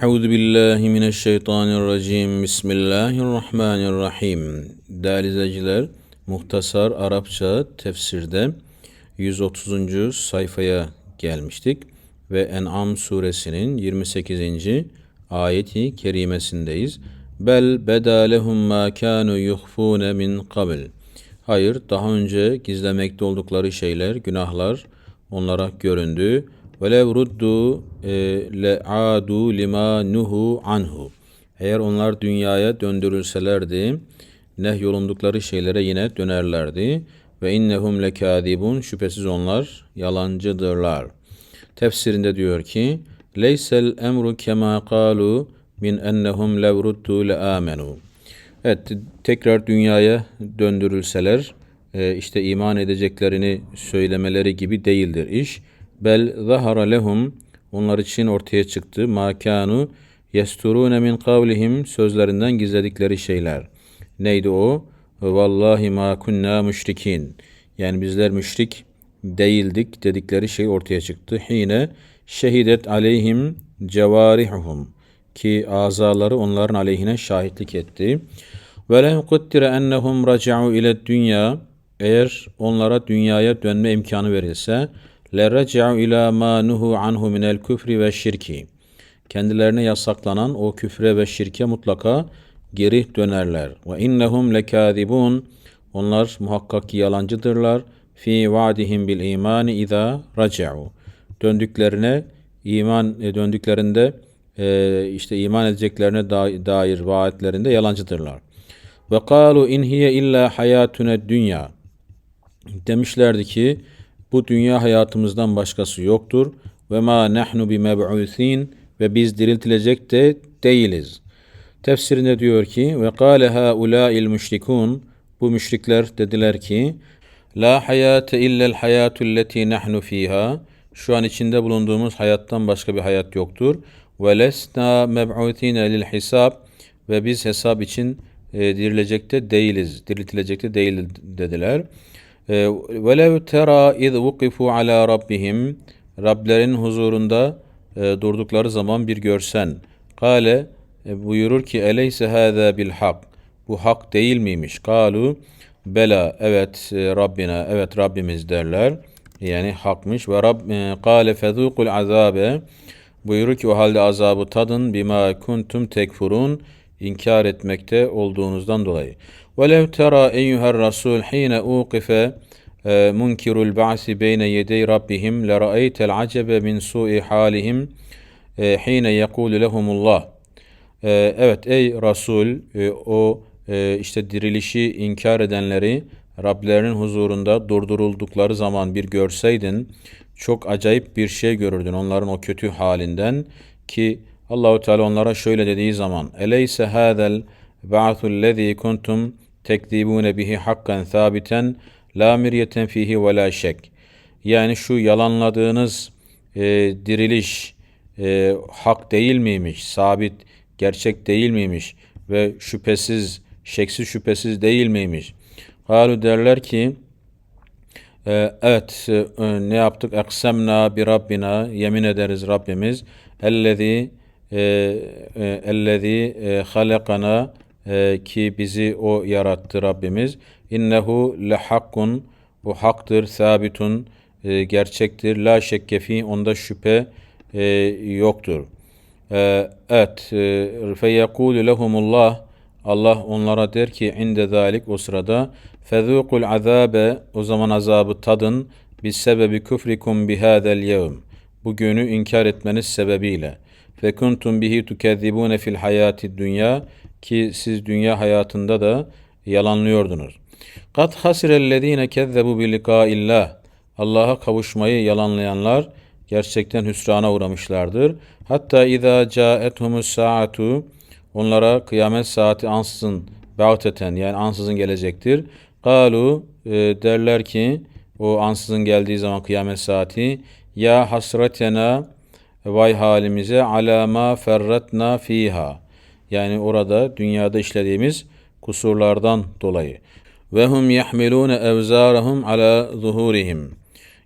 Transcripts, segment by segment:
Euzu billahi mineşşeytanirracim. Bismillahirrahmanirrahim. Değerli izleyiciler, Muhtasar Arapça tefsirde 130. sayfaya gelmiştik ve En'am suresinin 28. ayeti kerimesindeyiz. Bel beda lehum ma kanu yuhfune min qabl. Hayır, daha önce gizlemekte oldukları şeyler, günahlar onlara göründü. Velev ruddu e, le lima nuhu anhu. Eğer onlar dünyaya döndürülselerdi, nehyolundukları şeylere yine dönerlerdi. Ve innehum lekâzibun. Şüphesiz onlar yalancıdırlar. Tefsirinde diyor ki, Leysel emru kema kalu min ennehum lev ruddu le. Evet, tekrar dünyaya döndürülseler, e, işte iman edeceklerini söylemeleri gibi değildir iş. Bel zahara lehum onlar için ortaya çıktı. Makanu yesturune min kavlihim sözlerinden gizledikleri şeyler. Neydi o? Vallahi ma kunna müşrikin. Yani bizler müşrik değildik dedikleri şey ortaya çıktı. Hine şehidet aleyhim cevarihuhum ki azaları onların aleyhine şahitlik etti. Ve lem kuttire ennehum raca'u ile dünya eğer onlara dünyaya dönme imkanı verilse لَرَجَعُ ila ma nuhu anhu minel küfri ve şirki. Kendilerine yasaklanan o küfre ve şirke mutlaka geri dönerler. Ve innehum lekâzibun. Onlar muhakkak ki yalancıdırlar. Fi vaadihim bil imani iza raca'u. Döndüklerine iman e, döndüklerinde e, işte iman edeceklerine dair vaatlerinde yalancıdırlar. Ve kalu in hiye illa hayatuna dünya. Demişlerdi ki bu dünya hayatımızdan başkası yoktur. Ve ma nahnu bi meb'usin ve biz diriltilecek de değiliz. Tefsirinde diyor ki ve kâle haulâil müşrikûn bu müşrikler dediler ki La hayate illel hayatul leti nahnu fiha şu an içinde bulunduğumuz hayattan başka bir hayat yoktur. Ve lesna meb'utine lil hisab ve biz hesap için e, dirilecekte değiliz, diriltilecekte değil dediler. وَلَوْ تَرَى اِذْ وُقِفُوا عَلَى رَبِّهِمْ Rablerin huzurunda e, durdukları zaman bir görsen. Kale e, buyurur ki eleyse hâzâ bil hak. Bu hak değil miymiş? Kalu bela evet e, Rabbina evet Rabbimiz derler. Yani hakmış ve Rab e, kâle fezûkul azâbe buyurur ki o halde azabı tadın bima kuntum tekfurun inkar etmekte olduğunuzdan dolayı. وَلَوْ تَرَى اَيُّهَا الرَّسُولُ حِينَ اُوقِفَ مُنْكِرُ الْبَعْثِ بَيْنَ يَدَيْ رَبِّهِمْ لَرَأَيْتَ الْعَجَبَ مِنْ سُوءِ حَالِهِمْ حِينَ يَقُولُ لَهُمُ اللّٰهِ Evet ey Resul o işte dirilişi inkar edenleri Rablerinin huzurunda durduruldukları zaman bir görseydin çok acayip bir şey görürdün onların o kötü halinden ki Allahu Teala onlara şöyle dediği zaman eleyse hadel ba'thul lezî kuntum tekzibune bihi hakkan sabiten la miryeten fihi ve la şek. Yani şu yalanladığınız e, diriliş e, hak değil miymiş, sabit, gerçek değil miymiş ve şüphesiz, şeksiz şüphesiz değil miymiş? Halu derler ki, e, evet e, ne yaptık? Eksemna bi Rabbina, yemin ederiz Rabbimiz, ellezî e, e, ellezî e, halakana e, ki bizi o yarattı Rabbimiz. İnnehu lehakkun bu haktır, sabitun e, gerçektir. La şekke fi onda şüphe e, yoktur. E, evet. E, fe yekulu lehumullah Allah onlara der ki inde zalik o sırada fezûkul azabe o zaman azabı tadın bis sebebi küfrikum bihâzel yevm bu günü inkar etmeniz sebebiyle ve kuntum bihi tukezzibune fil hayati dünya ki siz dünya hayatında da yalanlıyordunuz. Kat hasirellezine kezzebu bi likaillah. Allah'a kavuşmayı yalanlayanlar gerçekten hüsrana uğramışlardır. Hatta iza caethumus saatu onlara kıyamet saati ansızın bağteten yani ansızın gelecektir. Galu e, derler ki o ansızın geldiği zaman kıyamet saati ya hasretena vay halimize alama ferratna fiha yani orada dünyada işlediğimiz kusurlardan dolayı. Ve hum yahmilune evzarahum ala zuhurihim.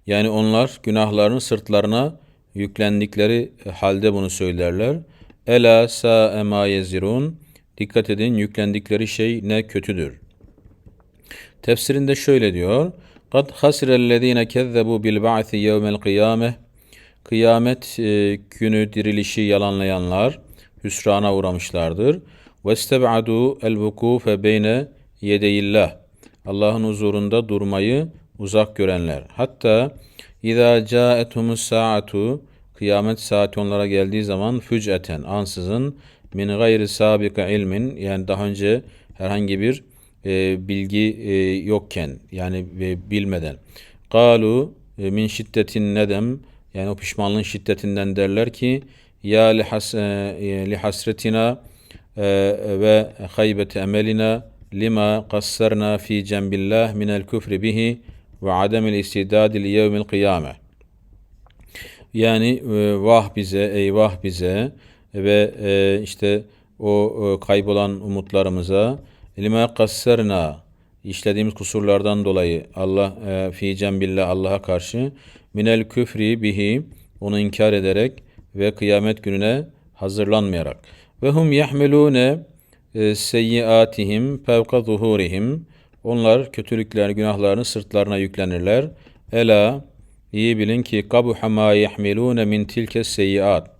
Yani onlar günahlarını sırtlarına yüklendikleri halde bunu söylerler. Ela sa'e ma yezirun. Dikkat edin yüklendikleri şey ne kötüdür. Tefsirinde şöyle diyor. Kad hasirellezine kezzebu bil ba'si yevmel kıyameh. Kıyamet e, günü dirilişi yalanlayanlar hüsrana uğramışlardır. İsteb'adu el vukufe beyne yedeyillah. Allah'ın huzurunda durmayı uzak görenler. Hatta İza ca'etumus saatu kıyamet saati onlara geldiği zaman füc'eten ansızın min gayri sabika ilmin yani daha önce herhangi bir e, bilgi e, yokken yani e, bilmeden. Kalu e, min şiddetin nedem yani o pişmanlığın şiddetinden derler ki ya lihas, e, hasretina e, ve haybeti emelina lima qassarna fi cembillah minel küfri bihi ve ademil istidadi li yevmil kıyame. Yani e, vah bize, eyvah bize ve e, işte o e, kaybolan umutlarımıza lima kassarna işlediğimiz kusurlardan dolayı Allah e, fi cembillah Allah'a karşı minel küfri bihi onu inkar ederek ve kıyamet gününe hazırlanmayarak ve hum yahmelune e, seyyiatihim fevka zuhurihim onlar kötülükler günahlarını sırtlarına yüklenirler. Ela iyi bilin ki kabuha ma yahmelune min tilke seyyiat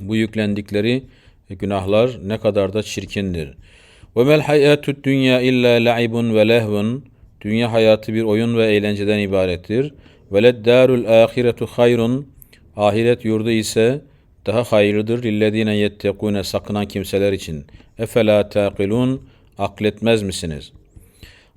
bu yüklendikleri günahlar ne kadar da çirkindir. Ve mel hayatud dünya illa la'ibun ve lehvun. Dünya hayatı bir oyun ve eğlenceden ibarettir. Ve led darul ahiretu hayrun. Ahiret yurdu ise daha hayırlıdır lillezine yettekune sakınan kimseler için. Efela taqilun akletmez misiniz?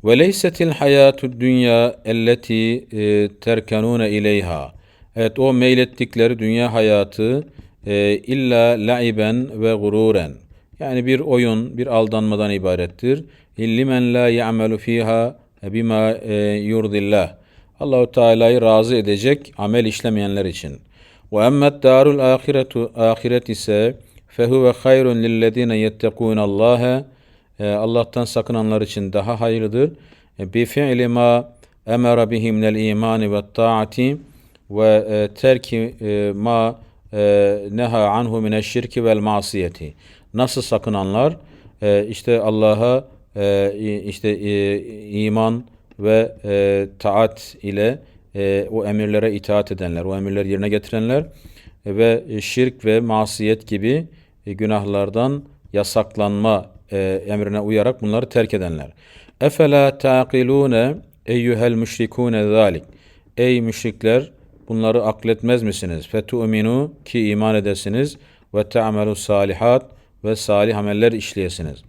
Ve leysetil hayatud dünya elleti e, terkanune ileyha. Evet o meylettikleri dünya hayatı e, illa laiben ve gururen. Yani bir oyun, bir aldanmadan ibarettir. İllimen la ya'melu fiha bima e, yurdillah. Allahu Teala'yı razı edecek amel işlemeyenler için. Ve emmet darul ahiretu ahiret ise fehuve hayrun lillezine yettekûne Allah'a Allah'tan sakınanlar için daha hayırlıdır. E, bi fi'li ma emara bihi minel imani ve taati ve e, terki e, ma neha anhu mineşşirki vel masiyeti. Nasıl sakınanlar? işte Allah'a işte iman ve taat ile o emirlere itaat edenler, o emirleri yerine getirenler ve şirk ve masiyet gibi günahlardan yasaklanma emrine uyarak bunları terk edenler. Efela taqilune eyyuhel müşrikune zalik. Ey müşrikler bunları akletmez misiniz? Fetu'minu ki iman edesiniz ve te'amelu salihat ve salih ameller işleyesiniz.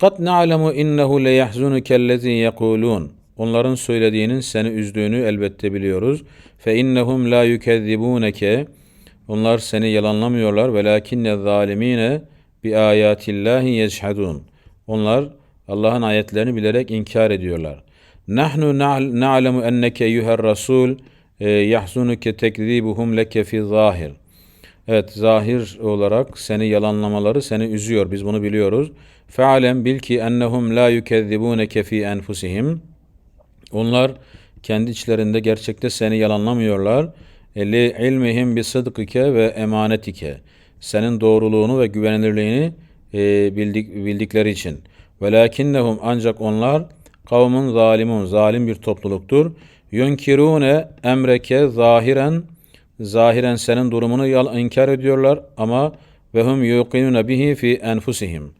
Kat na'lemu innehu le yahzunuke ellezî yekulûn. Onların söylediğinin seni üzdüğünü elbette biliyoruz. Fe innehum la yukezzibuneke. Onlar seni yalanlamıyorlar. Velakinne zalimine bi ayatillahi yechhadun. Onlar Allah'ın ayetlerini bilerek inkar ediyorlar. Nahnu na'lemu enneke eyyuher rasul e, yahzunuke tekzibuhum leke fi zahir. Evet zahir olarak seni yalanlamaları seni üzüyor. Biz bunu biliyoruz. Fealem bil ki ennehum la yukezzibuneke fi enfusihim. Onlar kendi içlerinde gerçekte seni yalanlamıyorlar. E, li ilmihim bi sıdkike ve emanetike. Senin doğruluğunu ve güvenilirliğini e, bildik, bildikleri için. Velakinnehum ancak onlar kavmun zalimun zalim bir topluluktur. Yunkirune emreke zahiren zahiren senin durumunu inkar ediyorlar ama ve hum yuqinune bihi fi enfusihim.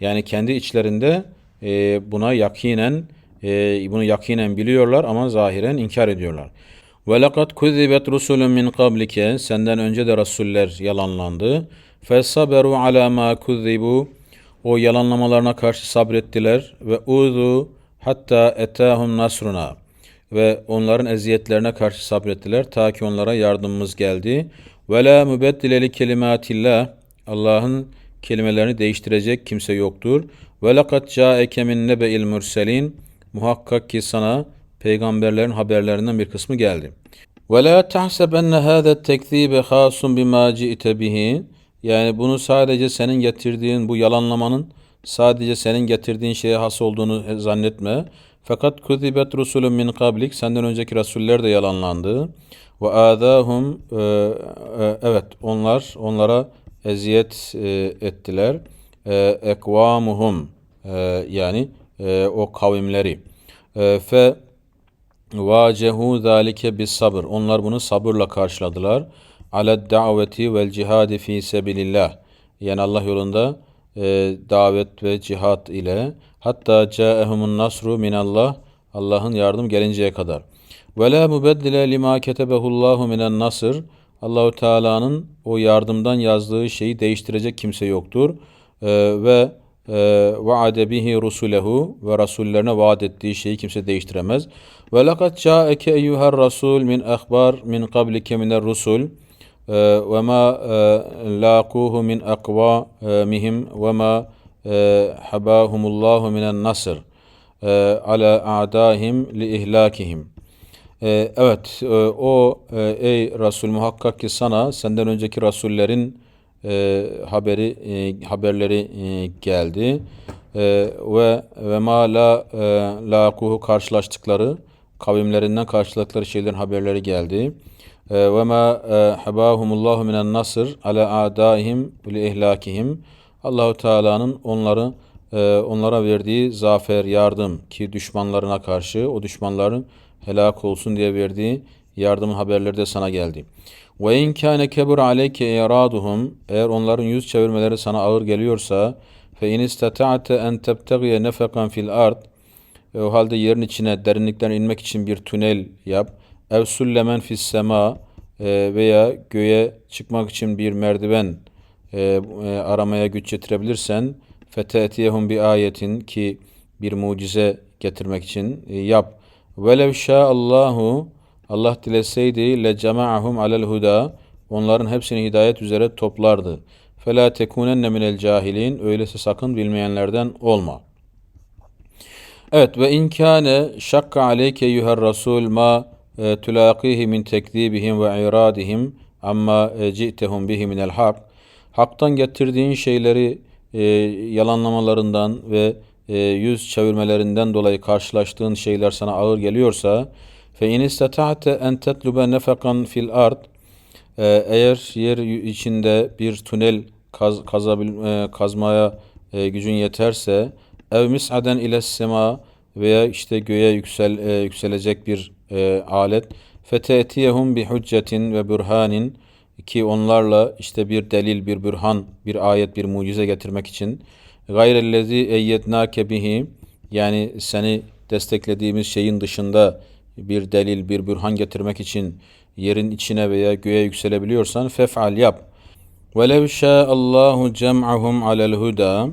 Yani kendi içlerinde e, buna yakinen e, bunu yakinen biliyorlar ama zahiren inkar ediyorlar. Ve lekad kuzibet rusulun min senden önce de rasuller yalanlandı. Fesaberu ala ma kuzibu o yalanlamalarına karşı sabrettiler ve uzu hatta etahum nasruna ve onların eziyetlerine karşı sabrettiler ta ki onlara yardımımız geldi. Ve la mübeddile li kelimatillah Allah'ın kelimelerini değiştirecek kimse yoktur. Ve lekad ca'eke min nebe'il murselin muhakkak ki sana peygamberlerin haberlerinden bir kısmı geldi. Ve la tahsebenne hâze tekzibe hasun bima ci'te bihi yani bunu sadece senin getirdiğin bu yalanlamanın sadece senin getirdiğin şeye has olduğunu zannetme. Fakat kuzibet rusulun min kablik senden önceki rasuller de yalanlandı. Ve adahum e, e, evet onlar onlara eziyet e, ettiler. Ekvamuhum yani e, o kavimleri. E, fe vacehu zalike bis sabır. Onlar bunu sabırla karşıladılar. Ala daveti vel cihadi fi sebilillah. Yani Allah yolunda e, davet ve cihat ile hatta caehumun nasru minallah. Allah'ın yardım gelinceye kadar. Ve la mubeddile lima ketebehullahu minen nasr. Allahu Teala'nın o yardımdan yazdığı şeyi değiştirecek kimse yoktur. E, ve vaade bihi rusulehu ve rasullerine vaat ettiği şeyi kimse değiştiremez. Ve lekad ca'eke eyyuhar rasul min ahbar min qablike miner rusul e, ve ma e, laquhu min aqwamihim ve ma e, habahumullahu minen nasr e, ala a'dahim li ihlakihim. E, evet, o ey Resul muhakkak ki sana senden önceki rasullerin e, haberi e, haberleri e, geldi e, ve ve ma la e, laquhu karşılaştıkları kavimlerinden karşıladıkları şeylerin haberleri geldi. E, ve ma e, habahumullahu minen nasr ala adaihim li ihlakihim. Allahu Teala'nın onları e, onlara verdiği zafer, yardım ki düşmanlarına karşı o düşmanların helak olsun diye verdiği yardımın haberleri de sana geldi. Ve in kâne kebur aleyke iraduhum eğer onların yüz çevirmeleri sana ağır geliyorsa fe in istata'te en tebtegiye nefekan fil ard e, o halde yerin içine derinlikten inmek için bir tünel yap. Ev sullemen fis sema e, veya göğe çıkmak için bir merdiven e, e, aramaya güç getirebilirsen fetetiyehum bi ayetin ki bir mucize getirmek için e, yap. Velev Allahu Allah dileseydi le cema'ahum alel huda onların hepsini hidayet üzere toplardı. Fela tekunenne minel cahilin öyleyse sakın bilmeyenlerden olma. Evet ve inkâne şakka aleyke yuher rasul ma e, tulaqihi min tekzibihim ve iradihim amma e, ci'tehum bihi minel hak. Haktan getirdiğin şeyleri e, yalanlamalarından ve yüz çevirmelerinden dolayı karşılaştığın şeyler sana ağır geliyorsa in istata'te en tetlube nefekan fil ard eğer yer içinde bir tünel kaz, kazabil, e, kazmaya e, gücün yeterse ev mis'aden ile sema veya işte göğe yüksel e, yükselecek bir e, alet fetetiyehum bi hüccetin ve burhanin ki onlarla işte bir delil, bir bürhan, bir ayet, bir mucize getirmek için gayrellezi eyyednake bihi yani seni desteklediğimiz şeyin dışında bir delil, bir bürhan getirmek için yerin içine veya göğe yükselebiliyorsan fef'al yap. Velev Allahu cem'ahum alel huda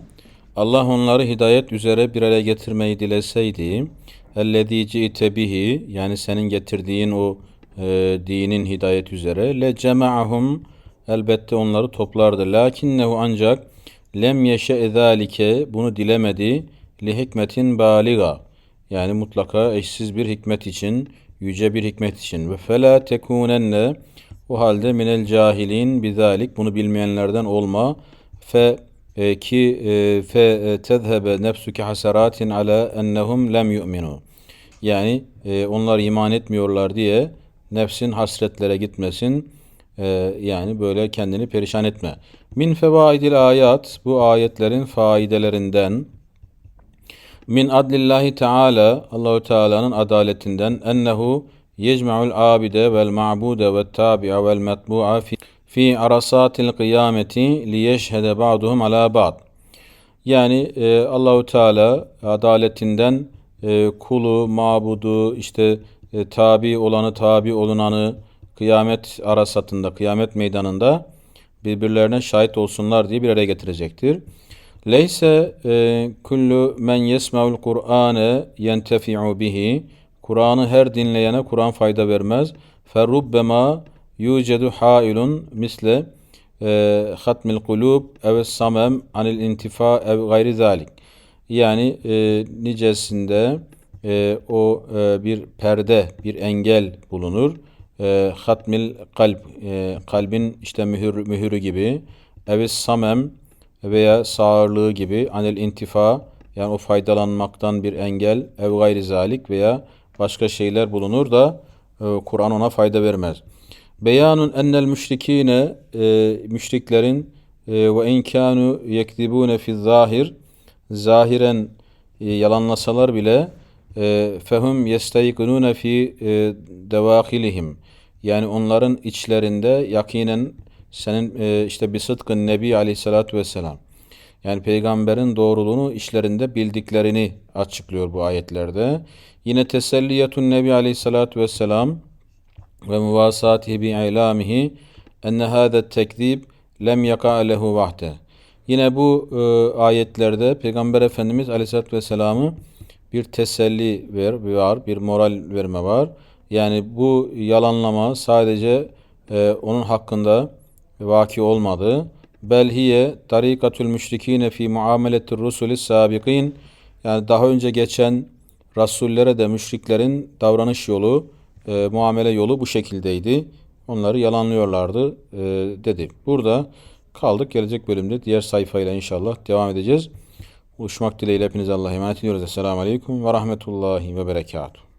Allah onları hidayet üzere bir araya getirmeyi dileseydi ellezî ci'te bihi yani senin getirdiğin o e, dinin hidayet üzere le cema'ahum elbette onları toplardı. Lakinnehu ancak lem yeşe zalike bunu dilemedi li hikmetin baliga yani mutlaka eşsiz bir hikmet için yüce bir hikmet için. Ve fela tekunenne o halde minel cahilin bizalik bunu bilmeyenlerden olma. Fe e, ki e, fe e, tezhebe nefsuke hasaratin ala ennehum lem yu'minu. Yani e, onlar iman etmiyorlar diye nefsin hasretlere gitmesin. E, yani böyle kendini perişan etme. Min fevaidil ayat bu ayetlerin faidelerinden min adlillahi teala Allahu Teala'nın adaletinden ennehu yecma'ul abide vel ma'bude ve tabi'a vel metbu'a fi, fi arasatil kıyameti li yeşhede ba'duhum ala ba'd. Yani e, Allahu Teala adaletinden e, kulu, mabudu, işte e, tabi olanı, tabi olunanı kıyamet arasatında, kıyamet meydanında birbirlerine şahit olsunlar diye bir araya getirecektir. Leyse e, kullu men yesma'ul Kur'ane yentefi'u bihi. Kur'an'ı her dinleyene Kur'an fayda vermez. Ferrubbema yucedu hailun misle e, hatmil kulub ev samem anil intifa ev gayri zalik. Yani e, nicesinde e, o e, bir perde, bir engel bulunur. E, hatmil kalp, e, kalbin işte mühür, mühürü gibi. Ev samem veya sağırlığı gibi anel intifa yani o faydalanmaktan bir engel ev gayri zalik veya başka şeyler bulunur da e, Kur'an ona fayda vermez. Beyanun ennel müşrikine e, müşriklerin e, ve in kanu yekdibune fi zahir zahiren e, yalanlasalar bile e, fehum yestayqinune fi e, yani onların içlerinde yakinen senin e, işte bir sıdkın Nebi Aleyhisselatü Vesselam yani peygamberin doğruluğunu işlerinde bildiklerini açıklıyor bu ayetlerde. Yine teselliyetun Nebi Aleyhisselatü Vesselam ve muvasatihi bi ilamihi enne hâdet tekzib lem yaka lehu vahde. Yine bu e, ayetlerde Peygamber Efendimiz Aleyhisselatü Vesselam'ı bir teselli ver, var, bir moral verme var. Yani bu yalanlama sadece e, onun hakkında vaki olmadı. Bel hiye tarikatül müşrikine fi muameletir rusulis sabikin. Yani daha önce geçen rasullere de müşriklerin davranış yolu, e, muamele yolu bu şekildeydi. Onları yalanlıyorlardı e, dedi. Burada kaldık. Gelecek bölümde diğer sayfayla inşallah devam edeceğiz. Buluşmak dileğiyle hepinize Allah'a emanet ediyoruz. Esselamu Aleyküm ve Rahmetullahi ve Berekatuhu.